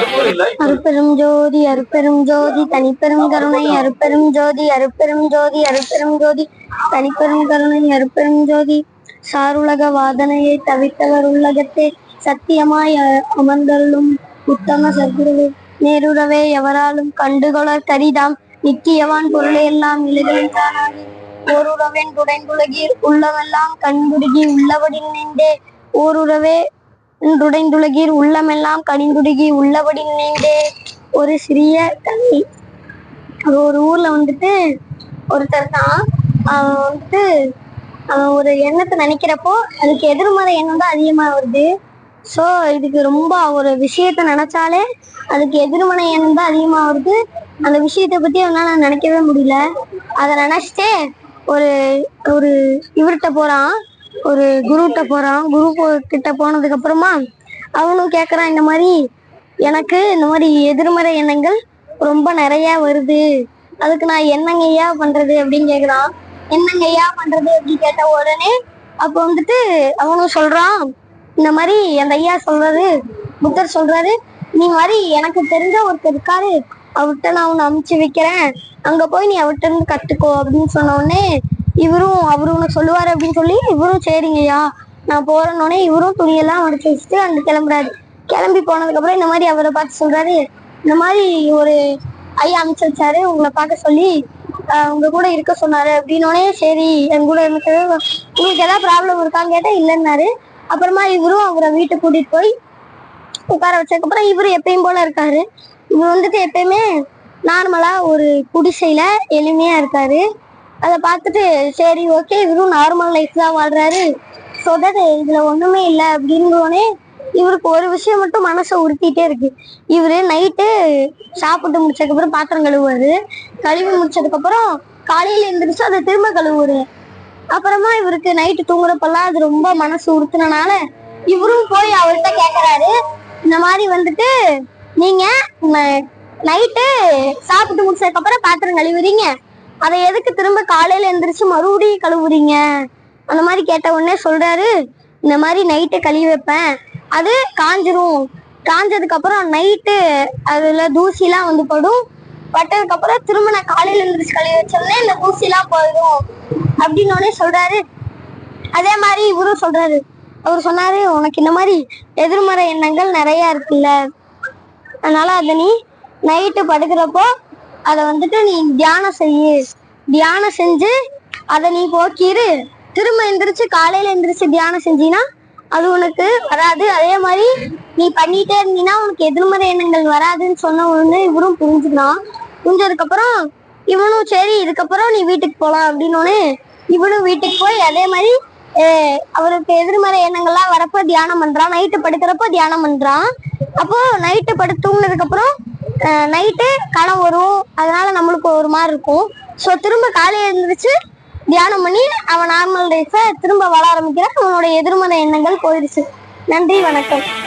அருப்பெரும் ஜோதி அருப்பெரும் ஜோதி தனிப்பெரும் கருணை அருப்பெரும் ஜோதி அருப்பெரும் ஜோதி அருப்பெரும் ஜோதி தனிப்பெரும் கருணை அருப்பெரும் ஜோதி. சாருலக வாதனையை தவித்தவர் உள்ளகத்தே சத்தியமாய் அமர்ந்தருளும் உத்தம சத்குருவே. நேருறவே எவராலும் கண்டுகொள கரிதாம் நித்தியவான் பொருளையெல்லாம் எல்லாம் தானாகி ஓருறவேன் துடைந்துலகீர் உள்ளவெல்லாம் கண்குடுகி உள்ளபடி நின்றே. ஓருறவே துடைந்துலகீர் உள்ளமெல்லாம் கனிந்துடுகி உள்ளபடி நினைந்தே. ஒரு சிறிய கவி ஒரு ஊர்ல வந்துட்டு ஒருத்தர் தான். அவன் வந்துட்டு அவன் ஒரு எண்ணத்தை நினைக்கிறப்போ அதுக்கு எதிர்மறை எண்ணம் தான் அதிகமா வருது. ஸோ இதுக்கு ரொம்ப ஒரு விஷயத்த நினைச்சாலே அதுக்கு எதிர்மறை எண்ணம் தான் அதிகமாக வருது. அந்த விஷயத்தை பற்றி அவனால் நினைக்கவே முடியல. அதை நினச்சிட்டே ஒரு ஒரு இவர்கிட்ட போகிறான் ஒரு குருகிட்ட போறான். குரு கிட்ட போனதுக்கு அப்புறமா அவனும் கேக்குறான் இந்த மாதிரி எனக்கு இந்த மாதிரி எதிர்மறை எண்ணங்கள் ரொம்ப நிறைய வருது. அதுக்கு நான் என்னங்கய்யா பண்றது? அப்படின்னு கேக்குறான். என்னங்கய்யா பண்றது? அப்படின்னு கேட்ட உடனே அப்ப வந்துட்டு அவனும் சொல்றான் இந்த மாதிரி அந்த ஐயா சொல்றாரு புத்தர் சொல்றாரு நீ மாதிரி எனக்கு தெரிஞ்ச ஒருத்தர் இருக்காரு. அவர்கிட்ட நான் உன்னை அமுச்சு வைக்கிறேன். அங்க போய் நீ அவர்கிட்ட இருந்து கத்துக்கோ. அப்படின்னு சொன்ன உடனே இவரும் அவரு உனக்கு சொல்லுவார் அப்படின்னு சொல்லி இவரும் சரிங்கய்யா. நான் போறேன்னொடனே இவரும் துணியெல்லாம் மடிச்சு வச்சுட்டு அங்கே கிளம்புறாரு. கிளம்பி போனதுக்கப்புறம் இந்த மாதிரி அவரை பார்த்து சொல்றாரு. இந்த மாதிரி ஒரு ஐயா அனுப்பிச்சு வச்சாரு உங்களை பார்க்க சொல்லி உங்க கூட இருக்க சொன்னாரு அப்படின்னோடனே சரி என் கூட இருந்துச்சு உங்களுக்கு ஏதாவது ப்ராப்ளம் இருக்கான்னு கேட்டா இல்லைன்னாரு. அப்புறமா இவரும் அவரை வீட்டுக்கு கூட்டிட்டு போய் உட்கார வச்சதுக்கப்புறம் இவரு எப்பயும் போல இருக்காரு. இவர் வந்துட்டு எப்பயுமே நார்மலா ஒரு குடிசையில எளிமையா இருக்காரு. அதை பார்த்துட்டு சரி ஓகே இவரும் நார்மல் லைஃப் தான் வாழ்றாரு. சொதது இதுல ஒண்ணுமே இல்லை அப்படின்னோடனே இவருக்கு ஒரு விஷயம் மட்டும் மனசை உறுத்திட்டே இருக்கு. இவரு நைட்டு சாப்பிட்டு முடிச்சதுக்கு அப்புறம் பாத்திரம் கழுவுவாரு. கழுவி முடிச்சதுக்கு அப்புறம் காலையில எழுந்திரிச்சு அதை திரும்ப கழுவுவாரு. அப்புறமா இவருக்கு நைட்டு தூங்குறப்பெல்லாம் அது ரொம்ப மனசு உறுத்துனனால இவரும் போய் அவர்கிட்ட கேக்குறாரு. இந்த மாதிரி வந்துட்டு நீங்க நைட்டு சாப்பிட்டு முடிச்சதுக்கு அப்புறம் பாத்திரம் கழுவுறீங்க. அதை எதுக்கு திரும்ப காலையில எந்திரிச்சு மறுபடியும் கழுவுறீங்க? அந்த மாதிரி கேட்ட உடனே சொல்றாரு இந்த மாதிரி நைட்டு கழுவி வைப்பேன். அது காஞ்சிரும். காஞ்சதுக்கு அப்புறம் நைட்டு அதுல தூசிலாம் வந்து படும். பட்டதுக்கு அப்புறம் திரும்ப நான் காலையில எந்திரிச்சு கழுவி வச்சோடனே இந்த ஊசிலாம் போயிடும் அப்படின்னு சொல்றாரு. அதே மாதிரி இவரும் சொல்றாரு. அவர் சொன்னாரு உனக்கு இந்த மாதிரி எதிர்மறை எண்ணங்கள் நிறைய இருக்குல்ல. அதனால அதை நீ நைட்டு படுக்கிறப்போ அதை வந்துட்டு நீ தியானம் செய்யு. தியானம் செஞ்சு அதை நீ போக்கிரு. திரும்ப எந்திரிச்சு காலையில எந்திரிச்சு தியானம் செஞ்சீன்னா அது உனக்கு வராது. அதே மாதிரி நீ பண்ணிட்டே இருந்தீன்னா உனக்கு எதிர்மறை எண்ணங்கள் வராதுன்னு சொன்ன உடனே இவரும் புரிஞ்சுக்கலாம் புரிஞ்சதுக்கு அப்புறம் இவனும் சரி இதுக்கப்புறம் நீ வீட்டுக்கு போலாம் அப்படின்னு இவனும் வீட்டுக்கு போய் அதே மாதிரி அவருக்கு எதிர்மறை எண்ணங்கள்லாம் வரப்போ தியானம் பண்றான். நைட்டு படுக்கிறப்போ தியானம் பண்றான். அப்போ நைட்டு படுத்து தூங்கினதுக்கு அப்புறம் நைட்டு கனவு வரும். அதனால நம்மளுக்கு ஒரு மாதிரி இருக்கும். ஸோ திரும்ப காலையில் எழுந்திரிச்சு தியானம் பண்ணி அவன் நார்மல் லைஃப்பை திரும்ப வாழ ஆரம்பிக்கிறான். அவனோட எதிர்மறை எண்ணங்கள் போயிடுச்சு. நன்றி வணக்கம்.